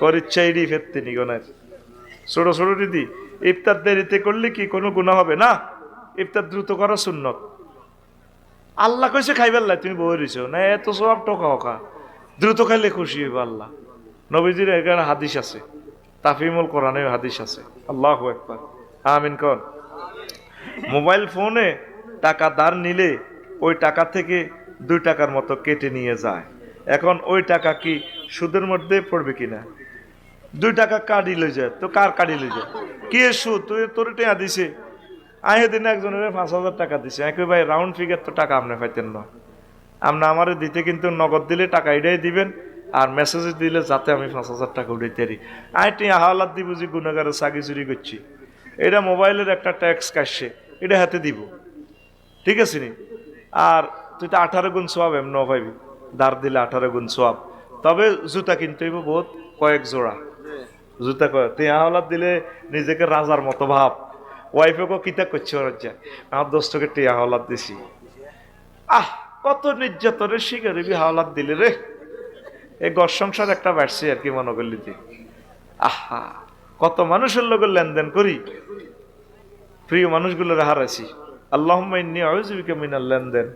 করিচ্ছা ED ফেরতে নিগনের ছোট ছোট দিদি, ইফতার দেরিতে করলে কি কোনো গুণা হবে না? ইফতার দ্রুত করা সুন্নত। আল্লাহ কইছে, খাইবার লাই তুমি বই রইছো না, এত সব টকা হকা দ্রুত খাইলে খুশি হইব আল্লাহ। নবীজির এখানে হাদিস আছে। তাফিমুল কোরআনে হাদিস আছে। আল্লাহ একবার আমিন কন। মোবাইল ফোনে টাকা ধার নিলে ওই টাকা থেকে দুই টাকার মতো কেটে নিয়ে যায়। এখন ওই টাকা কি সুদের মধ্যে পড়বে কিনা? দুই টাকা কাটি লই যায়, তো কার কাটি লই যায়? কি সুদ তুই, তোর টেয়া দিছে। আহে দিনে একজনের পাঁচ হাজার টাকা দিছে। একই ভাই রাউন্ড ফিগার তো টাকা আপনি পাইতেন না। আপনি আমারে দিতে কিন্তু নগদ দিলে টাকা এটাই দিবেন, আর মেসেজ দিলে যাতে আমি পাঁচ হাজার টাকা উঠাইতে পারি। আই টিয়া, হাওলাত দিব যে গুণাগারে চাকরি চুরি করছি। এটা মোবাইলের একটা ট্যাক্স কাটছে, এটা হাতে দিব। ঠিক আছে নি? আর তুই তো আঠারো গুণ সোয়াব এমন পাইবি দাঁড় দিলে আঠারো গুণ সোয়াব তবে জুতা কিনতে হইব বহুত, কয়েক জোড়া। জুতা কয়েক তুই হাওলাত দিলে নিজেকে রাজার মতো ভাব। ওয়াইফেকেও কিতা করছে ওর যায় আমার দোস্তকে টিয়া হাওলাত দিছি। আহ, কত নির্যাতনের শিকার বি হাওলাত দিলে রে? এই ঘর সংসার একটা বাড়ছে আর কি মনে করলি তুই। আহা, কত মানুষের লোকের লেনদেন করি? প্রিয় মানুষগুলোর হারাইছি। আল্লাহ মিনাল লেনদেন।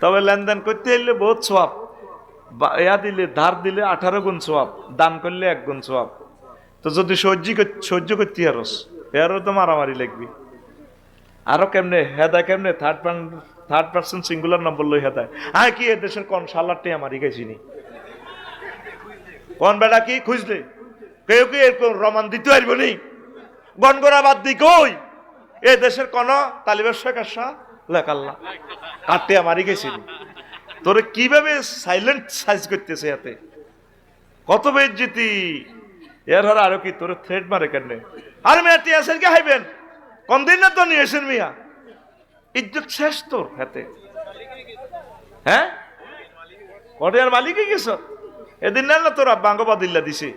তবে লেনদেন করতে এলে বহুত সোয়াব। ইয়া দিলে, ধার দিলে আঠারো গুণ সোয়াব, দান করলে এক গুণ সোয়াব। তো যদি সহ্য সহ্য করতে আরস এরও তো মারামারি লাগবি। আরও কেমনে, হেদায় কেমনে? Third third person singular number লই হেদায়। হ্যাঁ কি এ দেশের কোন সালারটি আমার গেছি নি কোন বেটা কি খুঁজলে? কেউ কি এরকম রমান দিতে পারব নি? গনগরা বাদ দি কই? এ দেশের কোন তালিবের শেখ আসা লেখাল্লা কাটতে আমারই গেছি নি তোরে কীভাবে সাইলেন্ট সাইজ করতেছে এতে? কত বেজ্জিতি এর হর আরও কি তোর থ্রেড মারে কেন আর মেয়া, টিয়া কে হাইবেন। কোন দিন না তো নিয়ে এসেন মিয়া? ইজ্জত শেষ তোর হাতে। হ্যাঁ? কটিয়ার মালিকই গেছ? এদিন না না তোর বাঙ্গবা দিল্লা দিছে।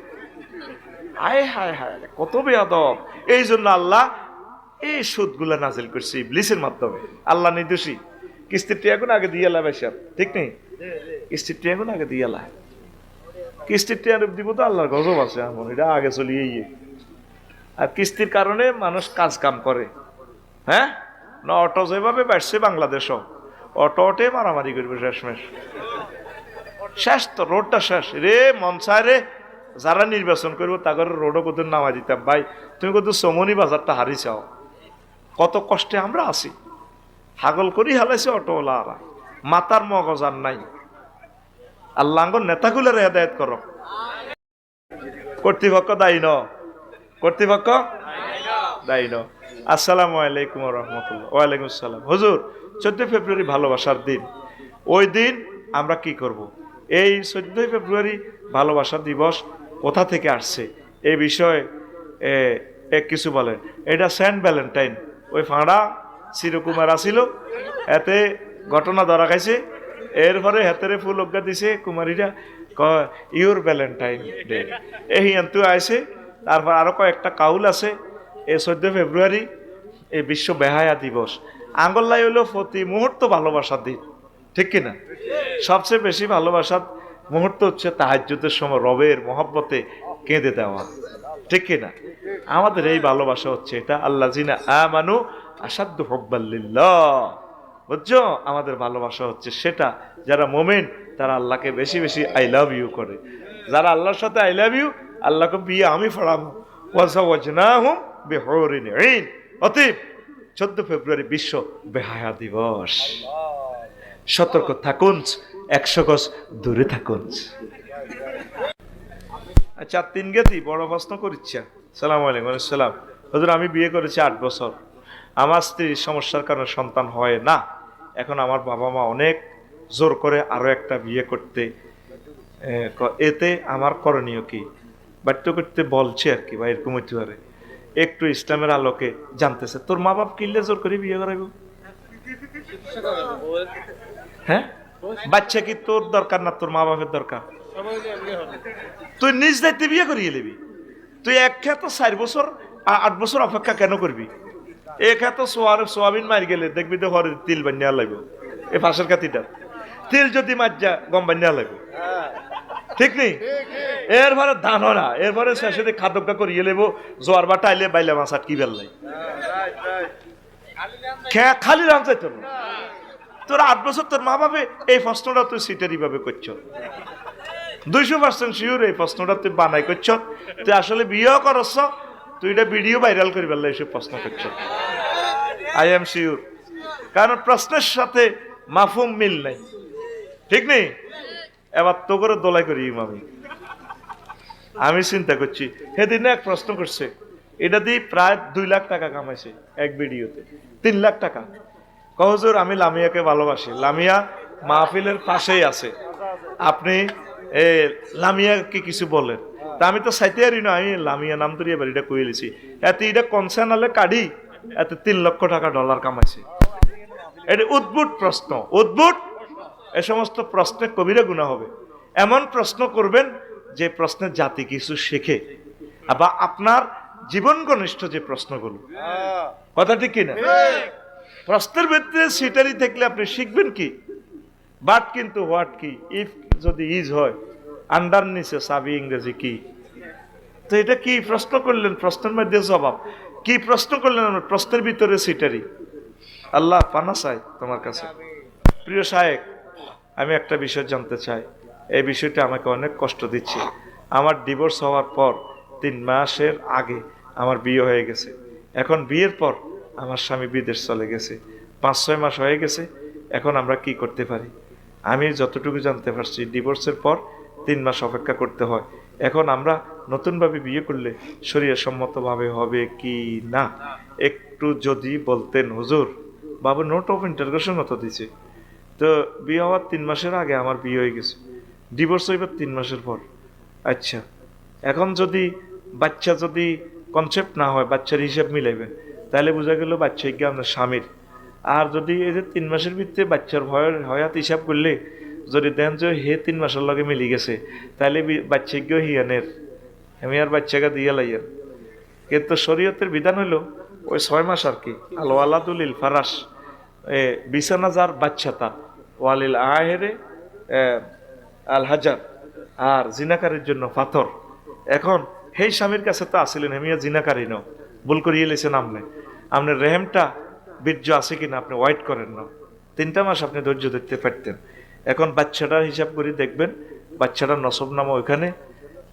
হায় হায় হায় কত বেয়াদব। এই জন্য আল্লাহ এই সুদগুলা নাজিল করছে ইবলিসের মাধ্যমে। আল্লাহ নির্দোষী কিস্তির টিয়াগুন আগে দিয়ে এলা বেশাব ঠিক নেই? কিস্তির টিয়াগুন আগে দিয়ে এলা কিস্তির টিয়ার দিব তো আল্লাহর গজব আছে এমন এটা আগে চলিয়ে ইয়ে আর কিস্তির কারণে মানুষ কাজ কাম করে। হ্যাঁ? না, অটো যেভাবে বাড়ছে বাংলাদেশও, অটো অটে মারামারি করবে শেষমেশ। শেষ তো, রোডটা শেষ। রে মনসায় রে, যারা নির্বাচন করব তাদের রোডও কত নামা দিতাম। ভাই, তুমি কত সমনি বাজারটা হারিয়ে চাও কত কষ্টে আমরা আছি। হাগল করি হালাইছে অটোওয়ালারা। মাতার মগজ আর নাই। আল্লাহ নেতাগুলোর হেদায়ত করো। কর্তৃপক্ষ দায়ী ন? কর্তৃপক্ষ দায়ী ন? আসসালামু আলাইকুম রহমতুল্লাহ। ওয়ালাইকুম আসসালাম। হুজুর, চোদ্দই ফেব্রুয়ারি ভালোবাসার দিন। ওই দিন আমরা কি করব। এই চোদ্দই ফেব্রুয়ারি ভালোবাসা দিবস কোথা থেকে আসছে? এই বিষয়ে কিছু বলেন। এটা সেন্ট ভ্যালেন্টাইন। ওই ফাঁড়া চিরকুমার আসিল এতে ঘটনা ধরা খাইছে। এরপরে হাতেরে ফুল অজ্ঞা দিছে কুমারীরা কয় ইউর ভ্যালেন্টাইন ডে এই হিয়ান্তু আইছে তারপর আরও কয়েকটা কাউল আছে। এই চোদ্দ ফেব্রুয়ারি এই বিশ্ব বেহায়া দিবস আঙ্গল্লাই হলো প্রতি মুহূর্ত ভালোবাসার দিন। ঠিক কিনা সবচেয়ে বেশি ভালোবাসার মুহূর্ত হচ্ছে তাহাজ্যতের সময় রবের মহব্বতে কেঁদে দেওয়া। ঠিক কিনা আমাদের এই ভালোবাসা হচ্ছে এটা। আল্লাহ জিনা আমানু আসাধ্য হব্বাল্লিল্লাহ বুঝছ? আমাদের ভালোবাসা হচ্ছে সেটা। যারা মোমেন, তারা আল্লাহকে বেশি বেশি আই লাভ ইউ করে। যারা আল্লাহর সাথে আই লাভ ইউ আল্লাহকে বিয়ে আমি ফড়াবো অতীব চোদ্দ ফেব্রুয়ারি বিশ্ব বেহায়া দিবস। সতর্ক থাকুন, একশো গজ দূরে থাকুন। আচ্ছা তিন গেতি, বড় প্রশ্ন করিচ্ছা সালাম আলাইকুম সালাম হুজুর, আমি বিয়ে করেছি আট বছর। আমার স্ত্রীর সমস্যার কারণে সন্তান হয় না। এখন আমার বাবা মা অনেক জোর করে আরও একটা বিয়ে করতে এতে আমার করণীয় কি? বাধ্য করতে বলছে আর কি, বা এরকম হইতে পারে। একটু ইসলামের আলোকে জানতেছে। তোর মা বাপ কিনলে জোর করে বিয়ে করাইব? হ্যাঁ? বাচ্চা কি তোর দরকার না তোর মা বাপের দরকার? তুই নিজ দায়িত্বে বিয়ে করিয়ে নিবি। তুই এক খেত চার বছর আট বছর অপেক্ষা কেন করবি? এক খেত সোয়ার, সোয়াবিন মারি গেলে দেখবি তো বান্যা লাগবে। তিল যদি মার গম বান্যা লাগবে। ঠিক নেই? এরপরে দানো না এরপরে শেষে খাদ্যকা করিয়ে লেবো, জোয়ার বা টাইলে বাইলে মাছ আটকি বেললাই খালি রাম চাইতো না তোর আট বছর তোর মা বাবা এই প্রশ্নটা তুই সিটারি ভাবে করছ। দুইশো পার্সেন্ট শিওর এই প্রশ্নটা তুই বানাই করছ। তুই আসলে বিয়েও করছ তুই এটা ভিডিও ভাইরাল করি পারলে এসব প্রশ্ন করছ। আই এম শিওর কারণ প্রশ্নের সাথে মাফুম মিল নাই। ঠিক নেই? এবার তো করে দোলাই করি আমি আমি চিন্তা করছি, সেদিনে এক প্রশ্ন করছে, এটা দিয়ে প্রায় দুই লাখ টাকা কামাইছে এক ভিডিওতে তিন লাখ টাকা। কহজুর আমি লামিয়াকে ভালোবাসি। লামিয়া মাহফিলের পাশেই আছে। আপনি, এ, লামিয়াকে কিছু বলেন। তা আমি তো সাইতে পারি না আমি লামিয়া নাম এবার এটা কইলেছি এতে এটা কনসার্ন হলে কাড়ি এতে তিন লক্ষ টাকা ডলার কামাইছে। এটা উদ্ভুত প্রশ্ন উদ্ভুত? এ সমস্ত প্রশ্নে কবিরা গুণা হবে। এমন প্রশ্ন করবেন যে প্রশ্নের জাতি কিছু শেখে। বা আপনার জীবন ঘনিষ্ঠ যে প্রশ্নগুলো কথা ঠিক কিনা প্রশ্নের ভিত্তিতে সিটারি থাকলে আপনি শিখবেন কি? বাট কিন্তু হোয়াট কি? ইফ যদি ইজ হয় আন্ডার নিচে সাবি ইংরেজি কি? তো এটা কি প্রশ্ন করলেন? প্রশ্নের মধ্যে জবাব। কি প্রশ্ন করলেন? আমরা প্রশ্নের ভিতরে সিটারি আল্লাহ পানা চাই তোমার কাছে। প্রিয় সাহেব আমি একটা বিষয় জানতে চাই। এই বিষয়টা আমাকে অনেক কষ্ট দিচ্ছে। আমার ডিভোর্স হওয়ার পর তিন মাসের আগে আমার বিয়ে হয়ে গেছে। এখন বিয়ের পর আমার স্বামী বিদেশ চলে গেছে। পাঁচ, ছয় মাস হয়ে গেছে। এখন আমরা কি করতে পারি? আমি যতটুকু জানতে পারছি ডিভোর্সের পর তিন মাস অপেক্ষা করতে হয়। এখন আমরা নতুনভাবে বিয়ে করলে সম্মতভাবে হবে কি না? একটু যদি বলতেন, হুজুর। বাবু নোট অফ ইন্টারগ্রেশন মতো দিছে তো বিয়ে হওয়ার তিন মাসের আগে আমার বিয়ে হয়ে গেছে। ডিভোর্স হইবার তিন মাসের পর। আচ্ছা এখন যদি বাচ্চা যদি কনসেপ্ট না হয়, বাচ্চার হিসাব মিলাইবেন, তাহলে বোঝা গেল বাচ্চা গিয়ে আপনার স্বামীর। আর যদি এই যে তিন মাসের ভিতরে বাচ্চার ভয়ের, হয়াত হিসাব করলে যদি দেন যে হে তিন মাসের লগে মিলি গেছে, তাহলে বাচ্চা গিয়েও হিয়ানের আমি আর বাচ্চাকে দিয়ে লাইয়েন কিন্তু শরীয়তের বিধান হলো ওই ছয় মাস আর কি আল ওয়ালাদুলিল ফারাস এ, বিছানা যার বাচ্চা তার। ওয়ালিল আহেরে আল হাজার আর জিনাকারের জন্য পাথর এখন, সেই স্বামীর কাছে তো আসিলেন হেমিয়া জিনাকারী ন ভুল করিয়ে লেছেন আমনে আপনার রেহেমটা বীর্য আছে কিনা আপনি ওয়াইট করেন না। তিনটা মাস আপনি ধৈর্য ধরতে পারতেন। এখন বাচ্চাটার হিসাব করে দেখবেন, বাচ্চাটার নসব নাম ওইখানে,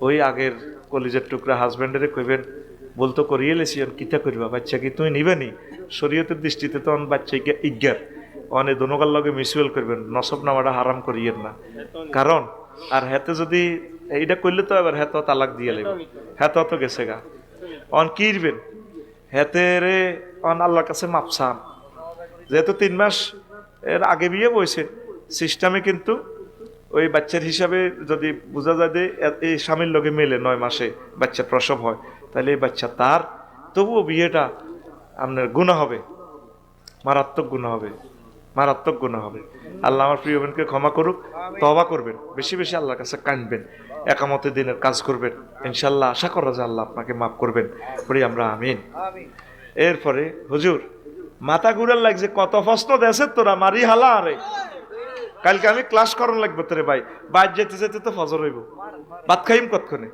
ওই আগের কলিজের টুকরা হাজব্যান্ডেরে কইবেন, বলতো করিয়ে লেছি কিতা করবা? বাচ্চা কি তুমি নিবেনি? শরীয়তের দৃষ্টিতে তখন বাচ্চাকে ইজ্ঞার। অনেক দনকার লগে মিউচুয়াল করবেন, নসব নামাটা হারাম করিয়েন না। কারণ, আর হেতে যদি এইটা করলে তো এবার হেত তালাক দিয়ে লেবে হেত তো গেছে গা। অন কিরবেন হেতে রে অন আল্লাহর কাছে মাপসান যেহেতু তিন মাস এর আগে বিয়ে বইছে সিস্টেমে কিন্তু ওই বাচ্চার হিসাবে যদি বোঝা যায় যে এই স্বামীর লোকে মেলে নয় মাসে বাচ্চা প্রসব হয়, তাহলে এই বাচ্চা তার, তবুও বিয়েটা আপনার গুণা হবে, মারাত্মক গুণা হবে, মারাত্মক গুণা হবে। আল্লাহ আমার প্রিয় বোনকে ক্ষমা করুক তবা করবেন, বেশি বেশি আল্লাহর কাছে কাঁদবেন একামতে দিনের কাজ করবেন ইনশাল্লাহ আশা করা যে আল্লাহ আপনাকে মাফ করবেন বলি আমরা আমিন। এরপরে হুজুর, মাথা ঘুরার লাগছে, কত প্রশ্ন দেশে তোরা মারি হালা আরে কালকে আমি ক্লাস করার লাগবে তোরে ভাই। বাইর যেতে যেতে তো ফজর হইব। ভাত খাইম কতক্ষণে?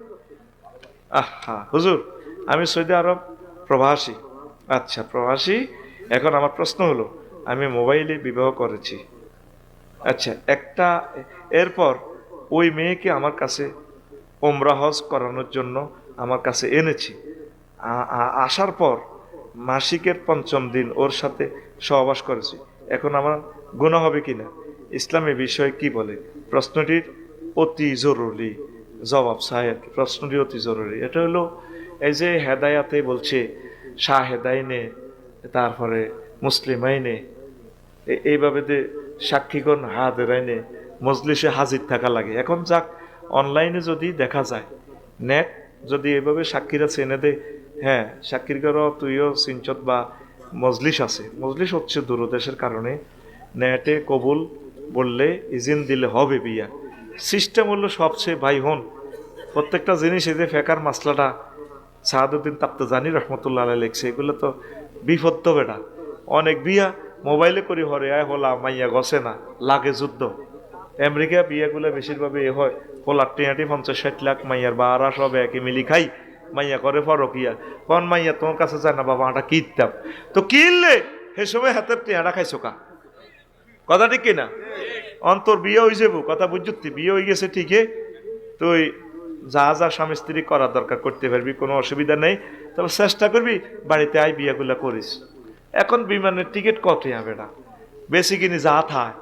আহা, হুজুর, আমি সৌদি আরব প্রবাসী। আচ্ছা প্রবাসী, এখন আমার প্রশ্ন হলো, আমি মোবাইলে বিবাহ করেছি। আচ্ছা একটা, এরপর ওই মেয়েকে আমার কাছে ওমরা হজ করানোর জন্য আমার কাছে এনেছি। আসার পর মাসিকের পঞ্চম দিন ওর সাথে সহবাস করেছি। এখন আমার গুণা হবে কিনা? ইসলামী বিষয়ে কি বলে? প্রশ্নটির অতি জরুরি, জবাব সাহেব প্রশ্নটি অতি জরুরি। এটা হলো এই যে হেদায়াতে বলছে, শাহ হেদাইনে তারপরে মুসলিম আইনে এইভাবে যে সাক্ষীগণ হাতের আইনে মজলিসে হাজির থাকা লাগে। এখন যাক, অনলাইনে যদি দেখা যায়, নেট যদি এভাবে সাক্ষীরা চেনে দেয় হ্যাঁ সাক্ষীর ঘর তুইও সিনচত বা মজলিস আছে। মজলিস হচ্ছে দূরদেশের কারণে নেটে কবুল বললে, ইজিন দিলে হবে বিয়া। সিস্টেম হলো সবচেয়ে ভাই হন প্রত্যেকটা জিনিস এই যে ফেকার মাসলাটা সাহাদুদ্দিন তাপ্ত জানি রহমতুল্লাহ আলাই লিখছে, এগুলো তো বিপদ তো বেটা। অনেক বিয়া মোবাইলে করি হরে, আয় হলা, মাইয়া গছে না, লাগে যুদ্ধ। আমেরিকা বিয়েগুলো বেশিরভাগ এ হয় পোলার টিয়াটি পঞ্চাশ ষাট লাখ, মাইয়ার বারা সব একে মিলি খাই, মাইয়া করে ফরকিয়া। কোন মাইয়া, তোমার কাছে যায় না, বাবা এটা কিনতাম। তো কিনলে সে সময় হাতের টিয়াটা খাইছো কা? কথা ঠিক কিনা অন্তর বিয়ে হয়ে যাব কথা বুঝছি বিয়ে হয়ে গেছে ঠিকই, তুই যা যা স্বামী স্ত্রী করার দরকার করতে পারবি, কোনো অসুবিধা নেই তবে চেষ্টা করবি বাড়িতে আই বিয়েগুলো করিস। এখন বিমানের টিকিট কত না? বেশি কিনি যা থাক,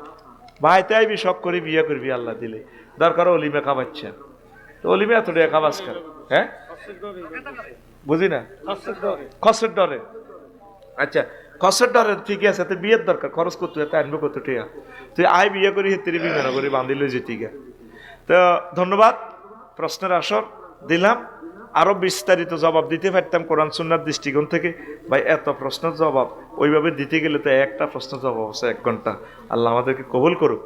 বাড়িতে আইবি, শখ করে বিয়ে করবি, আল্লাহ দিলে। দরকার অলিমে খাওয়াচ্ছে তো অলিমে এত টাকা খাবাস হ্যাঁ? বুঝি না খসের ডরে। আচ্ছা খসের ডরে ঠিকই আছে তো বিয়ের দরকার খরচ করতে হয়, আনব কত টিয়া তুই আই বিয়ে করি হেতিরি বিমান করি বান্ধিলে যে টিকা তো ধন্যবাদ প্রশ্নের আসর দিলাম। আরও বিস্তারিত জবাব দিতে পারতাম কোরআন সুন্নার দৃষ্টিকোণ থেকে। ভাই এত প্রশ্নের জবাব ওইভাবে দিতে গেলে তো একটা প্রশ্ন জবাব আছে এক ঘণ্টা। আল্লাহ আমাদেরকে কবুল করুক।